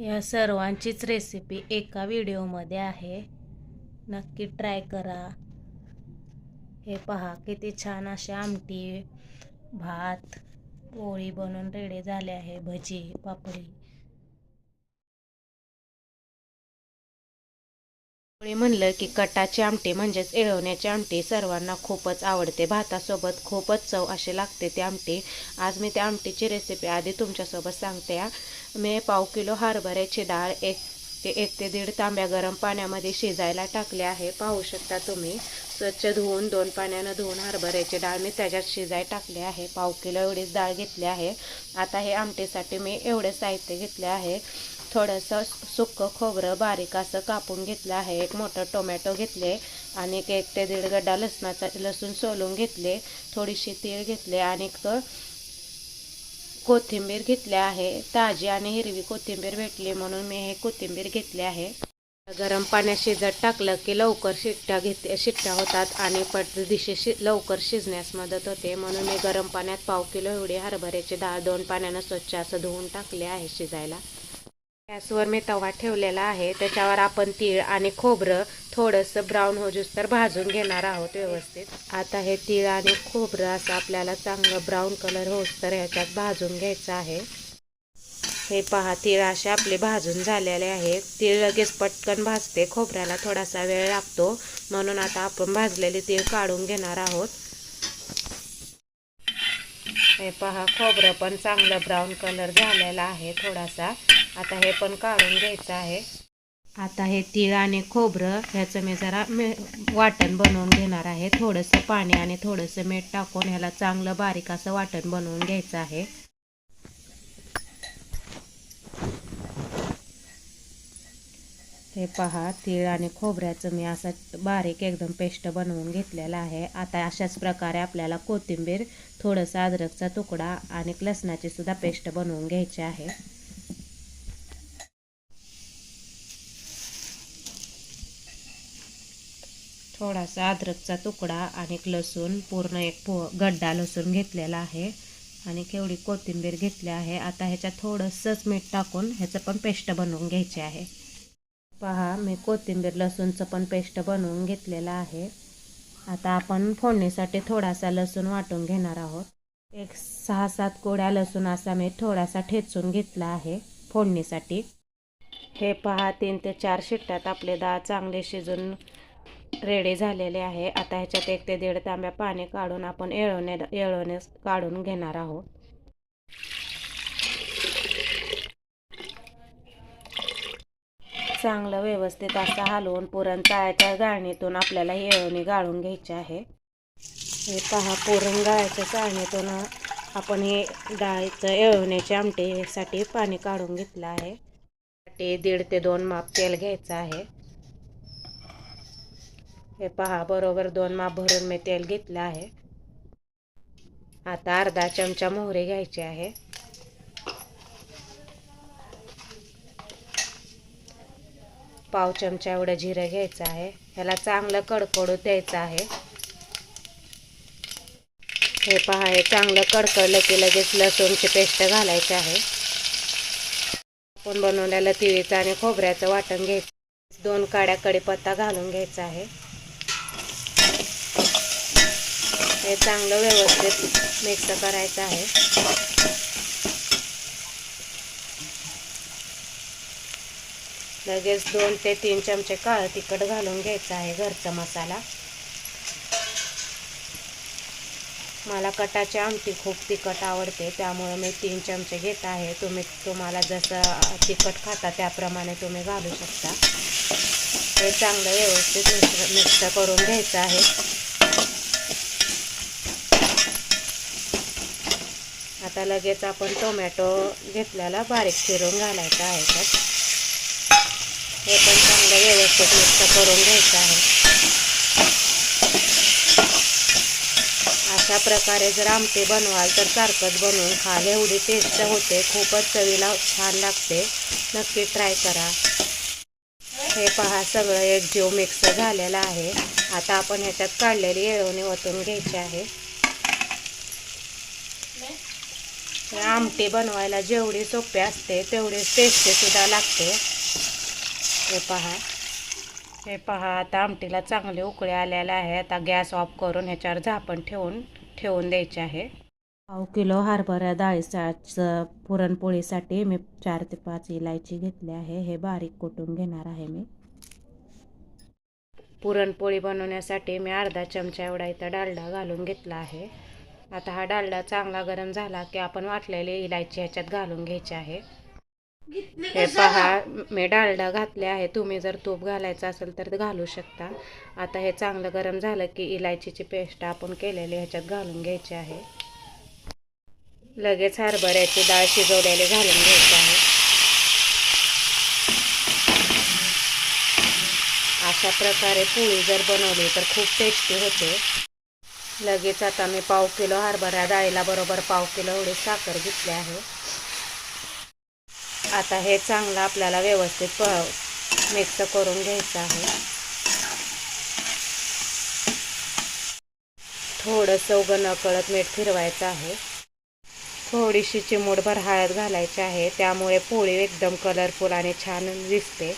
या सर्वांचीच रेसिपी एका व्हिडिओमध्ये आहे. नक्की ट्राय करा. हे पहा किती छान अशी आमटी भात पोळी बनवून रेडी झाले आहे भजी पापडी. पोळी म्हणलं की कटाची आमटी म्हणजेच एळवण्याचे आमटी सर्वांना खूपच आवडते. भातासोबत खूपच चव अशी लागते ती आमटी. आज मी त्या आमटीची रेसिपी आधी तुमच्यासोबत सांगते. या मी पाव किलो हरभऱ्याची डाळ एक ते एक ते दीड तांब्या गरम पाण्यामध्ये शिजायला टाकले आहे. पाहू शकता तुम्ही स्वच्छ धुवून दोन पाण्यानं धुवून हरभऱ्याची डाळ मी त्याच्यात शिजाय टाकले आहे. पाव किलो एवढीच डाळ घेतली आहे. आता हे आमटीसाठी मी एवढे साहित्य घेतले आहे. थोडंसं सुक्कं खोबरं बारीक असं कापून घेतलं आहे. एक मोठं टोमॅटो घेतले आणि एक ते दीड गड्डा लसणाचा लसूण सोलून घेतले. थोडीशी तीळ घेतले आणि कोथिंबीर घेतली आहे. ताजी आणि हिरवी कोथिंबीर भेटली म्हणून मी हे कोथिंबीर घेतले आहे. गरम पाण्यात शिजत टाकलं की लवकर शिट्ट्या घेत शिट्ट्या होतात आणि दिशे शि लवकर शिजण्यास मदत होते. म्हणून मी गरम पाण्यात पाव किलो एवढी हरभऱ्याची डाळ दोन पाण्यानं स्वच्छ असं धुवून टाकले आहे शिजायला. गॅसवर मी तवा ठेवलेला आहे. त्याच्यावर आपण तीळ आणि खोबरं थोडंसं ब्राऊन होजूस तर भाजून घेणार आहोत व्यवस्थित. आता हे तीळ आणि खोबरं असं आपल्याला चांगलं ब्राऊन कलर होस तर ह्याच्यात भाजून घ्यायचं आहे. हे पहा तीळ असे आपले भाजून झालेले आहेत. तीळ लगेच पटकन भाजते. खोबऱ्याला थोडासा वेळ लागतो. म्हणून आता आपण भाजलेले तीळ काढून घेणार आहोत. हे पहा खोबरं पण चांगलं ब्राऊन कलर झालेला आहे थोडासा. आता हे पण काढून घ्यायचं आहे. आता हे तीळ आणि खोबरं ह्याचं मी जरा मे वाटण बनवून घेणार आहे. थोडंसं पाणी आणि थोडंसं मीठ टाकून ह्याला चांगलं बारीक असं वाटण बनवून घ्यायचं आहे. हे पहा तीळ आणि खोबऱ्याचं मी असं बारीक एकदम पेस्ट बनवून घेतलेलं आहे. आता अशाच प्रकारे आपल्याला कोथिंबीर थोडंसं अद्रकचा तुकडा आणि लसणाची सुद्धा पेस्ट बनवून घ्यायची आहे. थोडासा अद्रकचा तुकडा आणि लसूण पूर्ण एक पो गड्डा लसूण घेतलेला आहे. आणि केवढी कोथिंबीर घेतली आहे. आता ह्याच्यात थोडंसंच मीठ टाकून ह्याचं पण पेस्ट बनवून घ्यायचे आहे. पहा मी कोथिंबीर लसूणचं पण पेस्ट बनवून घेतलेलं आहे. आता आपण फोडणीसाठी थोडासा लसूण वाटून घेणार आहोत. एक सहा सात कोड्या लसूण असा मी थोडासा ठेचून घेतला आहे फोडणीसाठी. हे पहा तीन ते चार शिट्ट्यात आपले डाळ चांगले शिजून रेडी झालेले आहे. आता ह्याच्यात एक ते दीड तांब्या पाणी काढून आपण येळवणे येळवणे काढून घेणार आहोत. चांगलं व्यवस्थित असं हलवून पुरण चाळ्याच्या गाळणीतून आपल्याला येळवणी गाळून घ्यायची आहे. हे पहा पुरण गाळ्याच्या चाळणीतून आपण हे डाळीचं येळवण्याच्या आमटीसाठी पाणी काढून घेतलं आहे. ते दीड ते दोन माप तेल घ्यायचं आहे. हे पहा बरोबर दोन माप भरून मी तेल घेतलं आहे. आता अर्धा चमचा मोहरी घ्यायची आहे. पाव चमचा एवढं जिरं घ्यायचं आहे. ह्याला चांगलं कडकडू द्यायचं आहे. हे पहा हे चांगलं कडकडलं की लगेच लसूणची पेस्ट घालायची आहे. आपण बनवलेलं तिळीचं आणि खोबऱ्याचं वाटण घ्यायचं. दोन काड्या कडीपत्ता घालून घ्यायचा आहे. हे चांगलं व्यवस्थित मिक्स करायचं आहे. लगेच दोन ते तीन चमचे काळं तिखट घालून घ्यायचं आहे घरचा मसाला. मला कटाची आमटी खूप तिखट आवडते त्यामुळे मी तीन चमचे घेत आहे. तुम्ही तुम्हाला जसं तिखट खाता त्याप्रमाणे तुम्ही घालू शकता. हे चांगलं व्यवस्थित मिक्स मिक्स करून घ्यायचं आहे. आता लगेच आपण टोमॅटो घेतल्याला बारीक चिरून घालायचा आहे तर हे पण चांगलं व्यवस्थित मिक्स करून घ्यायचं आहे. अशा प्रकारे जर आमटे बनवाल तर सारखंच बनवून खाल एवढी टेस्ट होते खूपच चवीला छान लागते. नक्की ट्राय करा. हे पहा सगळं एक जीव मिक्स झालेलं आहे. आता आपण ह्याच्यात काढलेली येळवणी ओतून घ्यायची आहे. आमटी बनवायला जेवढी सोपी असते तेवढीच टेस्टी सुद्धा लागते. हे पहा. हे पहा आता आमटीला चांगले उकळे आलेले आहे आता गॅस ऑफ करून ह्याच्यावर झापण ठेवून ठेवून द्यायचे आहे. पाव किलो हरभरा डाळीचं पुरणपोळीसाठी मी चार ते पाच इलायची घेतली आहे. हे बारीक कुटून घेणार आहे मी. पुरणपोळी बनवण्यासाठी मी अर्धा चमचा एवढा इथं डालडा घालून घेतला आहे. आता हा डालडा चांगला गरम झाला की आपण वाटलेली इलायची ह्याच्यात घालून घ्यायची आहे. हे पहा मी डालडा घातले आहे तुम्ही जर तूप घालायचं असेल तर घालू शकता. आता हे चांगलं गरम झालं की इलायचीची पेस्ट आपण केलेली ह्याच्यात घालून घ्यायची आहे. लगेच हरभऱ्याची डाळ शिजवलेली घालून घ्यायची आहे. अशा प्रकारे पोळी जर बनवली तर खूप टेस्टी होते. लगेच आता मी पाव किलो हरभरा डाळीला बरोबर पाव किलो एवढी साखर घेतली आहे. आता हे चांगलं आपल्याला व्यवस्थित प मिक्स करून घ्यायचं आहे. थोडंसं उगं नकळत मीठ फिरवायचं आहे. थोडीशी चिमूटभर हळद घालायची आहे. त्यामुळे पोळी एकदम कलरफुल आणि छान दिसते.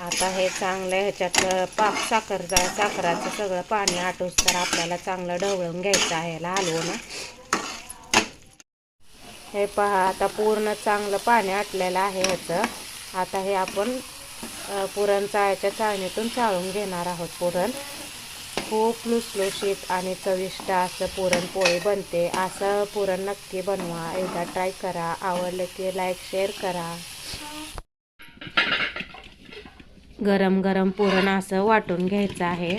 आता हे चांगलं ह्याच्यात पाक साखर साखराचं सगळं पाणी आटूस तर आपल्याला चांगलं ढवळून घ्यायचं आहे. याला हलवून. हे पहा आता पूर्ण चांगलं पाणी आटलेलं आहे ह्याचं. आता हे आपण पुरण चाळ्याच्या चाळणीतून चाळून घेणार आहोत पुरण. खूप लुसलुशीत आणि चविष्ट असं पुरणपोळी बनते. असं पुरण नक्की बनवा. एकदा ट्राय करा. आवडलं की लाईक शेअर करा. गरम गरम पुरण असं वाटून घ्यायचं आहे.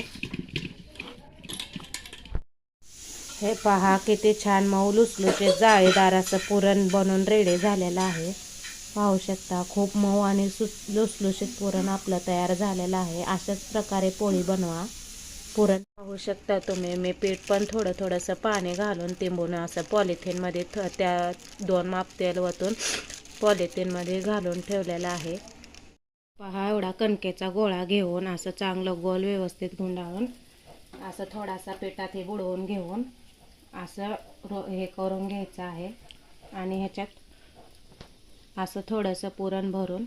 हे पहा किती छान मऊ लुसलुशीत जाळीदार असं पुरण बनवून रेडी झालेलं आहे. पाहू शकता खूप मऊ आणि सुस लुसलुशीत पुरण आपलं तयार झालेलं आहे. अशाच प्रकारे पोळी बनवा. पुरण पाहू शकता तुम्ही मी पीठ पण थोडं थोडंसं पाणी घालून तिंबून असं पॉलिथिनमध्ये थ त्या दोन माप तेल वतून पॉलिथिनमध्ये घालून ठेवलेलं आहे. पहा एवढा कणकेचा गोळा घेऊन असं चांगलं गोल व्यवस्थित गुंडाळून असं थोडासा पिठात हे बुडवून घेऊन असं रो हे करून घ्यायचं आहे. आणि ह्याच्यात असं थोडंसं पुरण भरून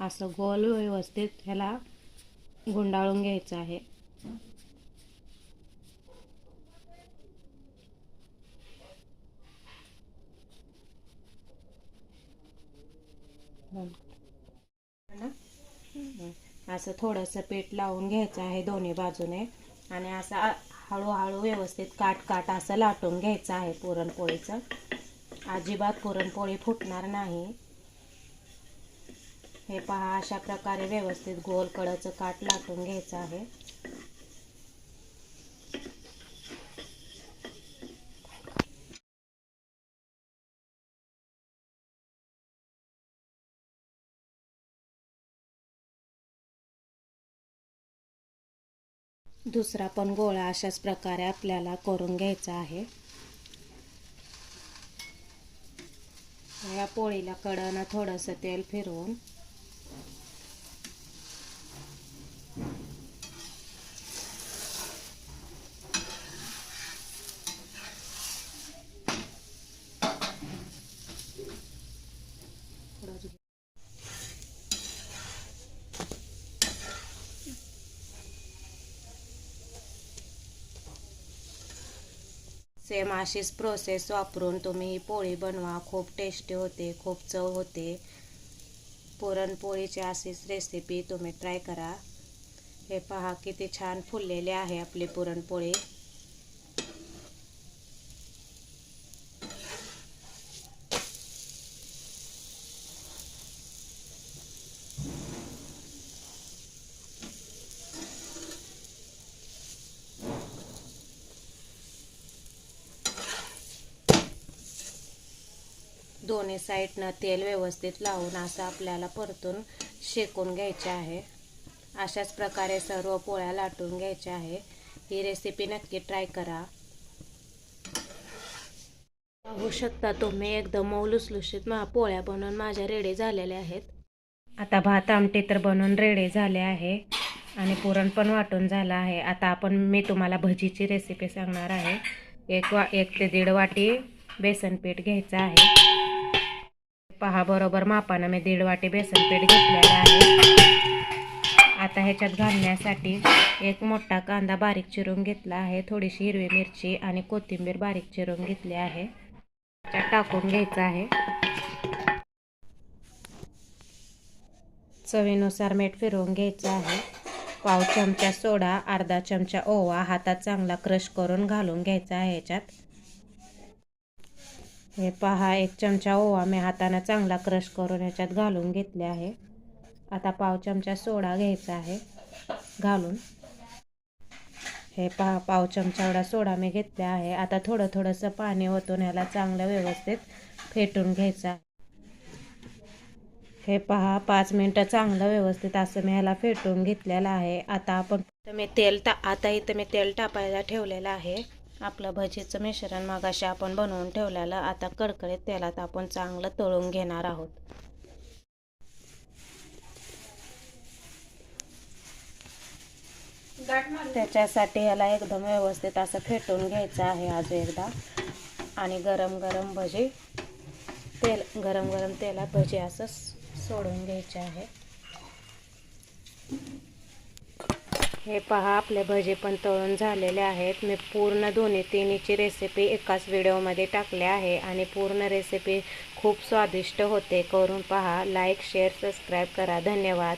असं गोल व्यवस्थित ह्याला गुंडाळून घ्यायचं आहे. असं थोडंसं पीठ लावून घ्यायचं आहे दोन्ही बाजूने. आणि असं हळूहळू व्यवस्थित काट काट असं लाटून घ्यायचं आहे पुरणपोळीचं. अजिबात पुरणपोळी फुटणार नाही. हे पहा अशा प्रकारे व्यवस्थित गोल कडाचं काट लाटून घ्यायचं आहे. दुसरा पण गोळा अशाच प्रकारे आपल्याला करून घ्यायचा आहे. या पोळीला कडनं थोडंसं तेल फिरवून सेम अशीच प्रोसेस वापरून तुम्ही ही पोळी बनवा. खूप टेस्टी होते खूप चव होते. पुरणपोळीची अशीच रेसिपी तुम्ही ट्राय करा. हे पहा किती छान फुललेले आहे आपली पुरणपोळी. दोन्ही साईडनं तेल व्यवस्थित लावून असं आपल्याला परतून शेकून घ्यायचे आहे. अशाच प्रकारे सर्व पोळ्या लाटून घ्यायच्या आहे. ही रेसिपी नक्की ट्राय करा. पाहू शकता तुम्ही एकदम मऊ लुसलुशीत मा पोळ्या बनवून माझ्या रेडी झालेल्या आहेत. आता भात आमटी तर बनवून रेडी झाले आहे आणि पुरण पण वाटून झालं आहे. आता आपण मी तुम्हाला भजीची रेसिपी सांगणार आहे. एक वा एक ते दीड वाटी बेसन पीठ घ्यायचं आहे. पहा बरोबर मापानं मी दीड वाटी बेसन पीठ घेतलेलं आहे. आता ह्याच्यात घालण्यासाठी एक मोठा कांदा बारीक चिरून घेतला आहे. थोडीशी हिरवी मिरची आणि कोथिंबीर बारीक चिरून घेतली आहे. टाकून घ्यायचं आहे. चवीनुसार मीठ फिरवून घ्यायचं आहे. पाव चमचा सोडा अर्धा चमचा ओवा हातात चांगला क्रश करून घालून घ्यायचा आहे ह्याच्यात. हे पहा एक चमचा ओवा मी हाताने चांगला क्रश करून ह्याच्यात घालून घेतले आहे. आता पाव चमचा सोडा घ्यायचा आहे घालून. हे पहा पाव चमचा एवढा सोडा मी घेतला आहे. आता थोडं थोडंसं पाणी ओतून ह्याला चांगलं व्यवस्थित फेटून घ्यायचं आहे. हे पहा पाच मिनटं चांगलं व्यवस्थित असं मी ह्याला फेटून घेतलेलं आहे. आता आपण मी तेल टा आता इथं मी तेल टाकायला ठेवलेलं आहे. आपलं भजीचं मिश्रण मगाशी आपण बनवून ठेवलेलं आता कडकडीत तेलात आपण चांगलं तळून घेणार आहोत. त्याच्यासाठी ह्याला एकदम व्यवस्थित असं फेटून घ्यायचं आहे आज एकदा. आणि गरम गरम भजी तेल गरम गरम तेलात भजी असं सोडून घ्यायचे आहे. हे पहा आपले भजे पण तळून झालेले आहेत. मी पूर्ण दोन्ही तिन्हीची रेसिपी एकाच व्हिडिओमध्ये टाकले आहे आणि पूर्ण रेसिपी खूप स्वादिष्ट होते. करून पहा लाईक शेअर सबस्क्राईब करा. धन्यवाद.